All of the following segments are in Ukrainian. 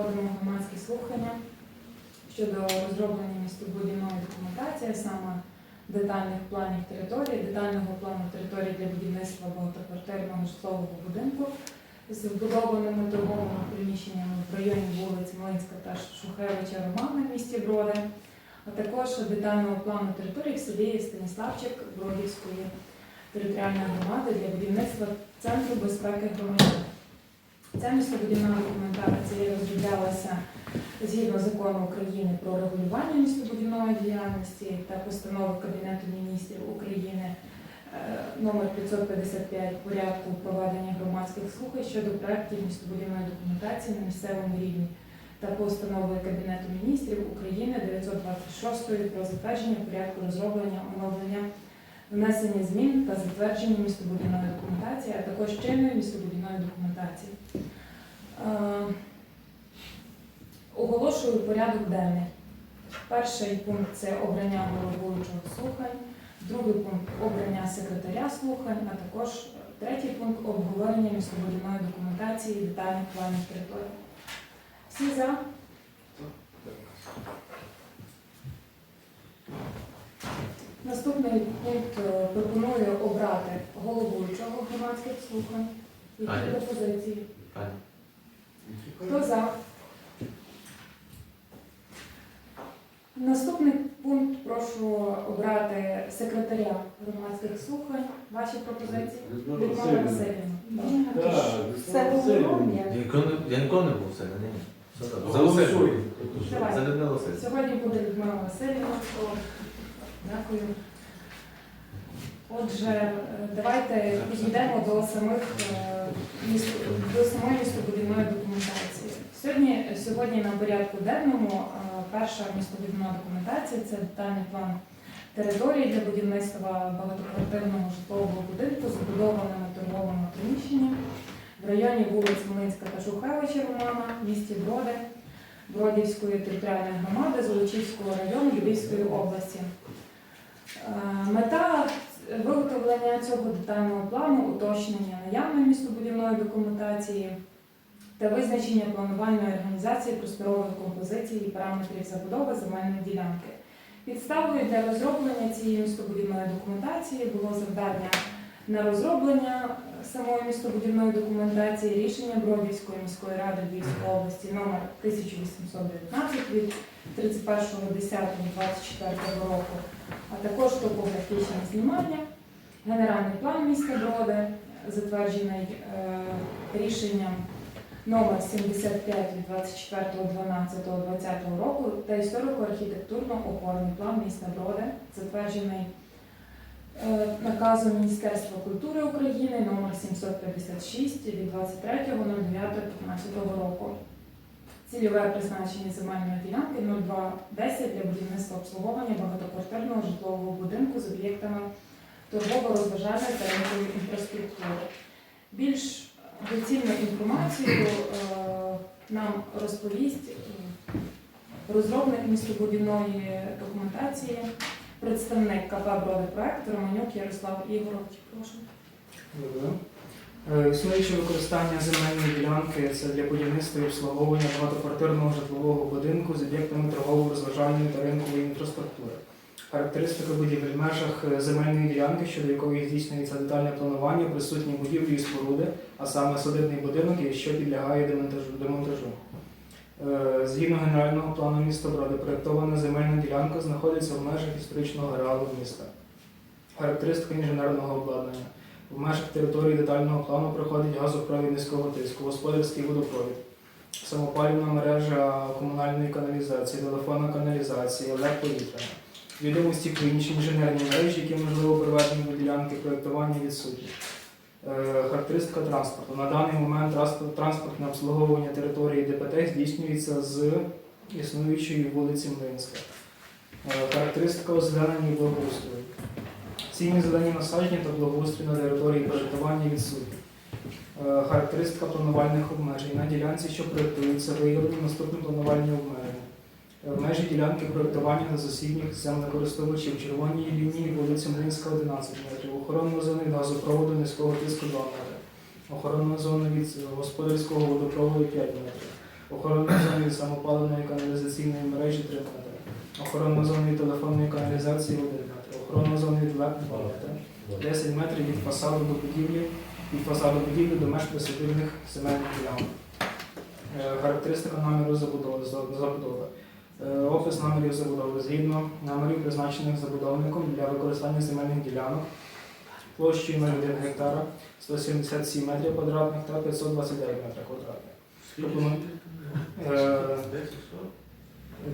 проводимо громадські слухання щодо розроблення містобудівної документації, саме детальних планів території, детального плану території для будівництва багатоквартирного житлового будинку з вбудованими торговими приміщеннями в районі вулиць Млинська та Шухевича Романа в місті Броди, а також детального плану території в селі Станіславчик Бродівської територіальної громади для будівництва Центру безпеки громадян. Ця містобудівна документація розроблялася згідно закону України про регулювання містобудівної діяльності та постанови Кабінету міністрів України е, номер 555 порядку проведення громадських слухань щодо проєктів містобудівної документації на місцевому рівні та постанови Кабінету міністрів України 926 про затвердження порядку розроблення оновлення внесення змін та затвердження містобудівної документації, а також чинної містобудівної документації. Е, Оголошую порядок денний. Перший пункт це обрання головуючого слухань, другий пункт обрання секретаря слухань, а також третій пункт обговорення містобудівної документації і детальних планів території. Всі за? Наступний пункт е, пропоную обрати головуючого громадських слухань. Які пропозиції? Хто за? Наступний пункт прошу обрати секретаря громадських слухань. Ваші пропозиції? Людмила Васильівна. Так. Все. Я ніколи не- був все, ні. Все. За Голосуй. Василь. Давай. За Людмилу Василь. Сьогодні буде Людмила Васильівна. Дякую. Отже, е, давайте підійдемо до самих е, до самої містобудівної документації. Сьогодні, сьогодні на порядку денному е, перша містобудівна документація це детальний план території для будівництва багатоквартирного житлового будинку з побудованими торговими приміщеннями в районі вулиць Млинська та Шухевича Романа, місті Броди, Бродівської територіальної громади Золочівського району Львівської області. Е, Мета виготовлення цього детального плану, уточнення наявної містобудівної документації та визначення планувальної організації просторових композицій і параметрів забудови земельної ділянки. Підставою для розроблення цієї містобудівної документації було завдання на розроблення самої містобудівної документації рішення Бродівської міської ради Львівської області номер 1819 від 31.10.24 року, а також топографічне знімання, генеральний план міста Броди, затверджений е, рішенням номер 75 від 24.12.2020 року та історико-архітектурно-опорний план міста Броди, затверджений е, наказом Міністерства культури України номер 756 від 23.09.15 року. Цільове призначення земельної ділянки 0210 для будівництва обслуговування багатоквартирного житлового будинку з об'єктами торгово-розважальної та ринкової інфраструктури. Більш доцільну інформацію е, нам розповість е, розробник містобудівної документації, представник КП «Бродипроект» Романюк Ярослав Ігорович. Прошу. Добре. Е, Існуюче використання земельної ділянки це для будівництва і обслуговування багатоквартирного житлового будинку з об'єктами торгово-розважальної та ринкової інфраструктури. Характеристика будівель в межах е, земельної ділянки, щодо якої здійснюється детальне планування, присутні будівлі і споруди, а саме садибний будинок, що підлягає демонтажу. Е, Згідно генерального плану міста Броди, проєктована земельна ділянка знаходиться в межах історичного ареалу міста. Характеристика інженерного обладнання. В межах території детального плану проходить газопровід низького тиску, господарський водопровід, самопалівна мережа комунальної каналізації, телефонна каналізація, електровітряна. Відомості про інші інженерні мережі, які можливо приведені до ділянки проєктування відсутні. Е, Характеристика транспорту. На даний момент транспортне обслуговування території ДПТ здійснюється з існуючої вулиці Млинська. Е, Характеристика озеленення і благоустрою. Цінні зелені насадження та благоустрій на території проєктування відсутні. Е, Характеристика планувальних обмежень. На ділянці, що проєктується, виявлені наступні планувальні обмеження. Е, В межі ділянки проєктування на засідніх землекористувачів. Червоній лінії вулиці Млинська 11 метрів, охоронна зона від газопроводу низького тиску 2 метри, охоронна зона від господарського водопроводу 5 метрів, охоронна зона від самопаливної каналізаційної мережі 3 метри, охоронна зона від телефонної каналізації 1 метр, охоронна зона від ВЕК 2 метри, 10 метрів від фасаду до будівлі, від фасаду будівлі до меж присадибних земельних ділянок. Е, Характеристика наміру забудови. Е, Опис намірів забудови згідно намірів, призначених забудовником для використання земельних ділянок площею 0,1 гектара, 177 метрів квадратних та 529 метрів квадратних. Е,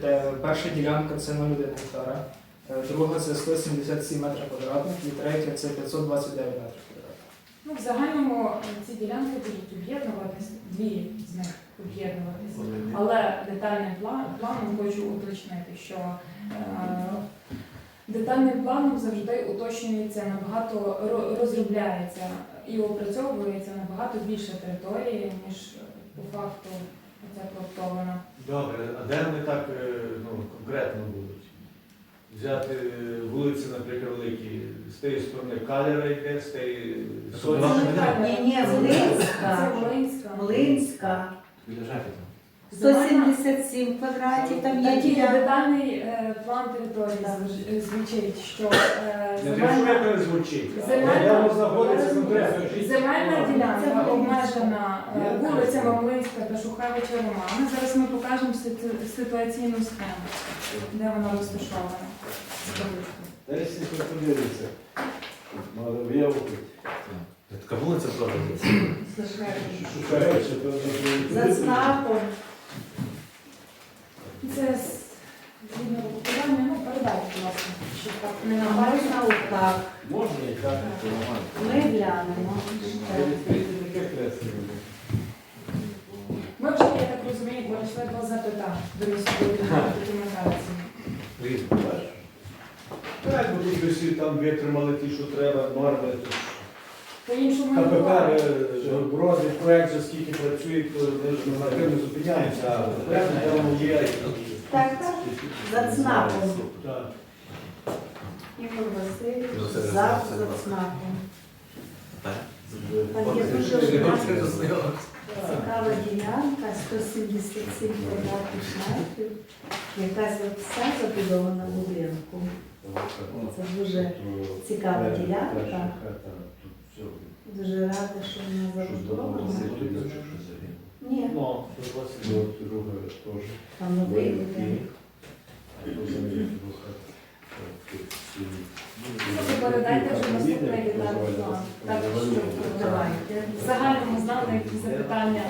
Де перша ділянка це 0,1 гектара, е, друга це 177 метрів квадратних і третя це 529 метрів квадратних. Ну, в загальному ці ділянки будуть об'єднуватися, дві з них об'єднуватися. Але детальним планом хочу уточнити, що е, детальним планом завжди уточнюється набагато розробляється і опрацьовується набагато більше території, ніж по факту це проектовано. Добре, а де вони так е, ну, конкретно будуть? Взяти е, вулиці, наприклад, великі, з тієї сторони калера йде, з тієї. Ні, ні, Це Волинська. Волинська. Волинська. Біля Жахіта. 177 квадратів, там є Такий ділянка. детальний е, план території звуч- звучить, що е, Не земельна- що звучить, Земельна- де воно знаходиться конкретно. Земельна ділянка обмежена е, вулицями знаю. Волинська та Шухевича Романа. Зараз ми покажемо ситу- ситуаційну схему, де вона розташована. Десь подивитися. Мали виявити. Така вулиця. Шукаючи, За знаком. Це з- згідно виконання, ну передайте, ласка, щоб так не набачено. можна отак. Можна і так, то нормально. Ми глянемо. Ми вже, я так розумію, пройшли два запитання до міської документації. Так, бо тут всі там витримали ті, що треба, норми. По-іншому не КПП, буває. броди, проект, вже скільки працюють, то ми ж нормативно зупиняємося, а проект, напевно, є. Так, так. За знаком. Так. Ігор Васильович, Ну, за за це- Там є дуже Це цікава ділянка, 177 квадратних метрів, якась вся забудована будинку. Це дуже цікава ділянка. Дуже рада, що вона забудована. Ні, Ну, то ось друге теж. там новий будинок. Може, передайте вже наступний детальний. Так, що Давайте. в загальному знали, які запитання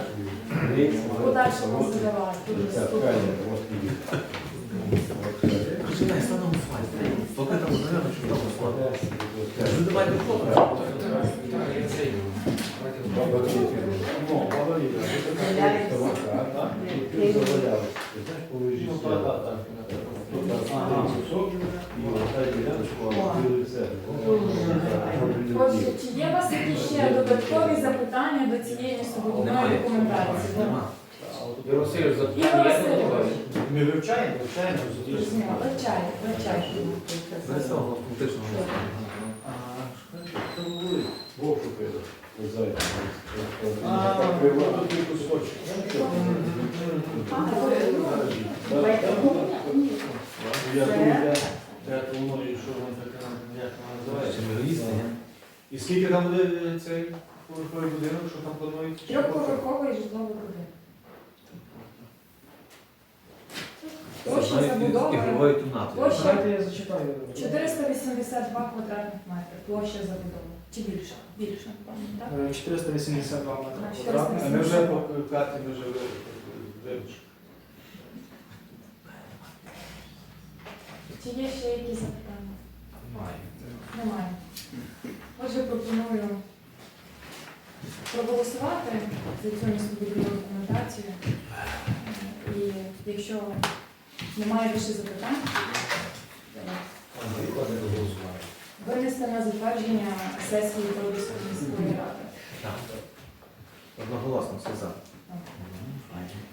в подальшому задавати. Отже, чи є у вас якісь ще додаткові запитання до цієї Немає. документації? Ми вивчаємо, вивчаємо. Того фактичного. Бог шукає. Зайця. А, Так, ви тут тільки кусочок. Давайте. Ні. Я думаю, де воно і що воно таке, як воно називається. І скільки там буде е, цей поверховий будинок, що там планують? Трьохповерховий житловий будинок. Площа З одною забудови ігровою кімнатою. Площа- Давайте я зачитаю. 482 квадратних метри. Площа забудови. Чи більше? Більше, напевно, так? Е, 482 метри А, квадратних. А ми вже по карті ми вже вивчили. Чи є ще якісь запитання? Немає. Немає. Отже, пропоную проголосувати за цю містобудівну документацію. І якщо немає більше запитань, винести на затвердження сесії Подільської міської ради. Так. Одноголосно, все за.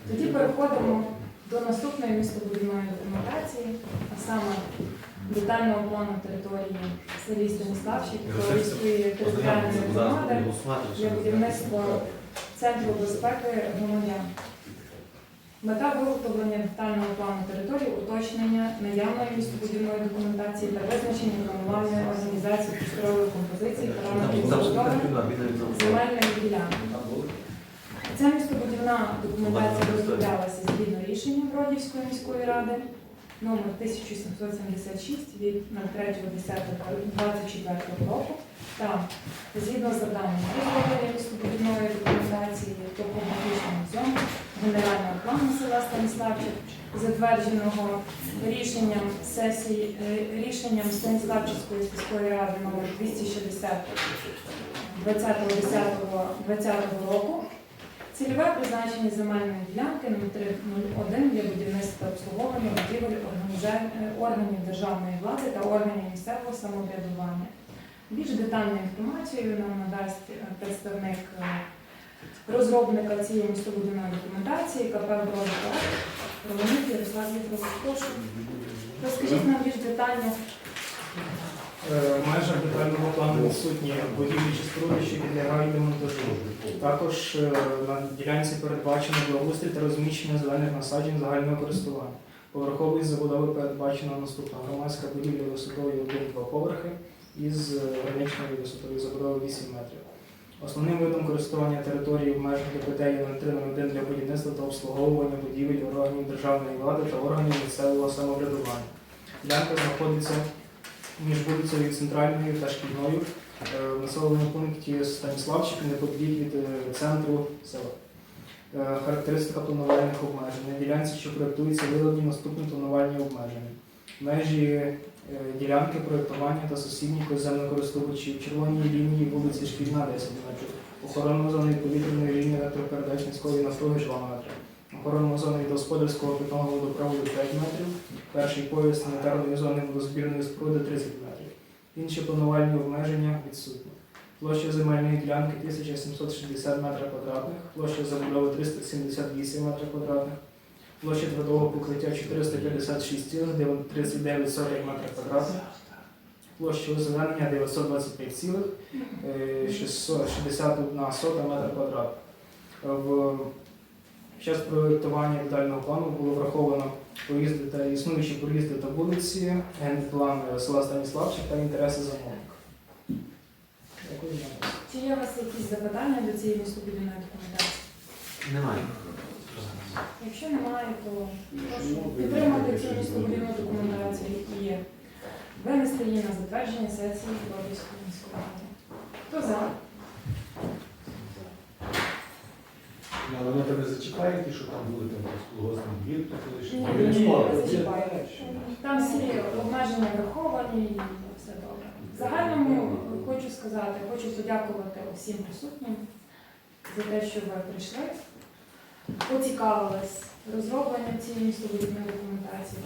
Тоді переходимо до наступної містобудівної документації, а саме детального плану території селі Станіславщик, Київської територіальної громади для будівництва Центру безпеки громадян. Мета виготовлення детального плану території, уточнення наявної містобудівної документації та визначення планування організації просторової композиції параметрів земельної ділянки. Ця містобудівна документація розроблялася згідно рішення Бродівської міської ради номер 1776 від 03.10.24 року та згідно з завданням розроблення містобудівної документації топографічного зону генерального плану села Станіславчик, затвердженого рішенням сесії е, рішенням Станіславчицької сільської ради номер 260 20.10.2020 року. Цільове призначення земельної ділянки номер 301 для будівництва обслуговування будівель е, органів державної влади та органів місцевого самоврядування. Більш детальну інформацію нам надасть е, представник розробника цієї містобудівної документації КП «Бродика» Романюк Ярослав Вітрович. Прошу. Розкажіть нам більш детально. Е, межах детального плану відсутні будівлі чи споруди, що підлягають демонтажу. Також е, на ділянці передбачено благоустрій та розміщення зелених насаджень загального користування. Поверхової забудови передбачено наступна громадська будівля висотою 1-2 поверхи із е, граничною висотою забудови 8 метрів. Основним видом користування території в межах ДПТ є 0301 для будівництва та обслуговування будівель органів державної влади та органів місцевого самоврядування. Ділянка знаходиться між вулицею Центральною та Шкільною е, в населеному пункті Станіславчик неподалік від е, центру села. Е, Характеристика планувальних обмежень. На ділянці, що проєктується, виявлені наступні планувальні обмеження. Межі ділянки проєктування та сусідні поземно-користувачі в червоній лінії вулиці Шкільна 10 метрів, охоронна зона повітряної лінії електропередач низької напруги 2 метри, охоронна зона від господарського питного водопроводу 5 метрів, перший пояс санітарної зони водозбірної споруди 30 метрів. Інші планувальні обмеження відсутні. Площа земельної ділянки 1760 метрів квадратних, площа забудови 378 метрів квадратних, площа твердого покриття 456,39 метрів квадратних, площа озеленення 925,661 сота метра квадратних. В під час проєктування детального плану було враховано проїзди та існуючі проїзди та вулиці, генплан села Станіславчик та інтереси замовника. Дякую. Чи є у вас якісь запитання до цієї містобудівної документації? Немає. Якщо немає, то прошу підтримати цю містобудівну документацію і винести її на затвердження сесії Бродівської міської ради. Хто за? Але воно тебе зачіпає, ті, що там були там колгоспні двір, то ні, спорт. не зачіпає. Там всі обмеження враховані і все добре. В загальному хочу сказати, хочу подякувати всім присутнім за те, що ви прийшли, поцікавились розробленням цієї містобудівної документації.